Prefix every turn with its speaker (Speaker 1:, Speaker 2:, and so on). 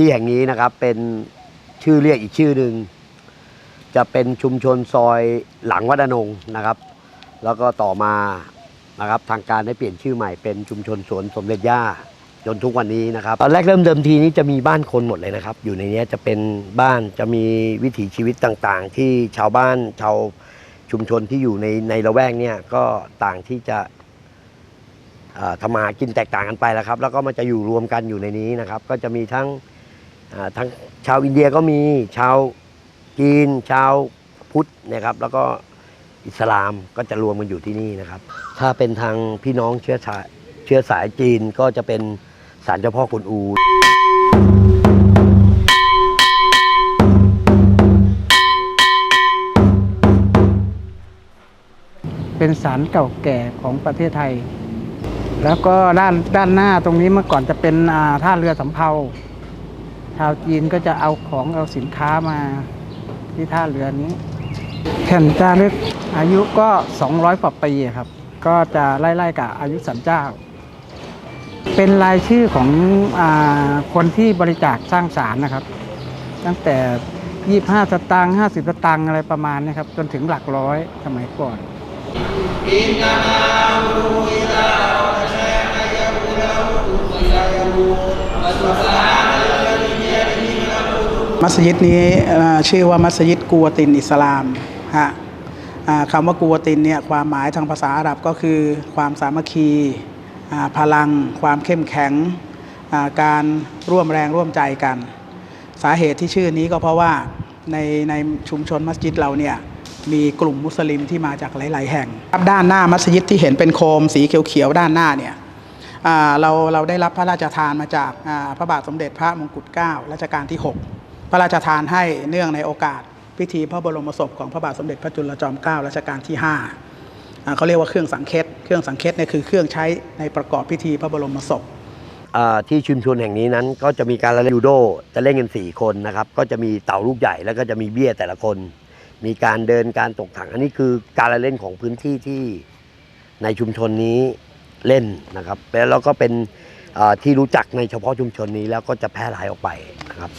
Speaker 1: ที่แห่งนี้นะครับเป็นชื่อเรียกอีกชื่อหนึ่งจะเป็นชุมชนซอยหลังวัดอนงนะครับ แล้วก็ต่อมานะครับทางการได้เปลี่ยนชื่อใหม่เป็นชุมชนสวนสมเด็จย่าจนทุกวันนี้นะครับตอนแรกเริ่มเดิมทีนี้จะมีบ้านคนหมดเลยนะครับ อยู่ในนี้จะเป็นบ้านจะมีวิถีชีวิตต่างๆ ที่ชาวบ้านชาวชุมชนที่อยู่ในในละแวกเนี่ยก็ต่างที่จะทำมากินแตกต่างกันไปแล้วครับ แล้วก็มันจะอยู่รวมกันอยู่ในนี้นะครับ ก็จะมีทั้ง ทั้งชาวอินเดียก็มีชาวจีน ชาวพุทธนะครับ แล้วก็อิสลามก็จะรวมกันอยู่ที่นี่นะครับ ถ้าเป็นทางพี่น้องเชื้อสายเชื้อสายจีนก็จะเป็นศาลเจ้าพ่อกุนอู
Speaker 2: เป็นศาลเก่าแก่ของประเทศไทย แล้วก็ด้านด้านหน้าตรงนี้เมื่อก่อนจะเป็นท่าเรือสำเภา ชาวจีนก็จะเอาของเอาสินค้ามาที่ท่าเรือนี้ แผ่นจารึกอายุก็ 200กว่าปีครับ ก็จะไล่ๆกับอายุสันเจ้า เป็นรายชื่อของอาคนที่บริจาคสร้างศาลนะครับ ตั้งแต่ 25 สตางค์50 สตางค์อะไรประมาณนี้ครับ จนถึงหลักร้อยสมัยก่อน
Speaker 3: มัสยิดนี้ชื่อว่ามัสยิดกัวตินอิสลามฮะคำว่ากัวตินเนี่ยความหมายทางภาษาอาหรับก็คือ ความสามัคคีพลัง ความเข้มแข็งการร่วมแรงร่วมใจกัน สาเหตุที่ชื่อนี้ก็เพราะว่าในในชุมชนมัสยิดเราเนี่ยมีกลุ่มมุสลิมที่มาจากหลาย ๆ แห่งครับด้านหน้ามัสยิดที่เห็นเป็นโคมสีเขียวๆด้านหน้าเนี่ยเราเราได้รับพระราชทานมาจากพระบาทสมเด็จพระมงกุฎเกล้ารัชกาลที่ 6 พระราชทานให้เนื่องในโอกาสพิธีพระบรมศพของพระบาทสมเด็จพระจุลจอมเกล้ารัชกาลที่5อ่าเขาเรียกว่าเครื่องสังเคตเครื่องสังเคตเนี่ยคือเครื่องใช้ในประกอบพิธีพระบรมศพ
Speaker 1: ที่ชุมชนแห่งนี้นั้น ก็จะมีการเล่นยูโดจะเล่นกัน4คนนะครับ ก็จะมีเต่าลูกใหญ่แล้วก็จะมีเบี้ยแต่ละคน มีการเดินการตกถัง อันนี้คือการเล่นของพื้นที่ที่ในชุมชนนี้เล่นนะครับแล้วก็เป็นที่รู้จักในเฉพาะชุมชนนี้แล้วก็จะแพร่หลายออกไปนะครับ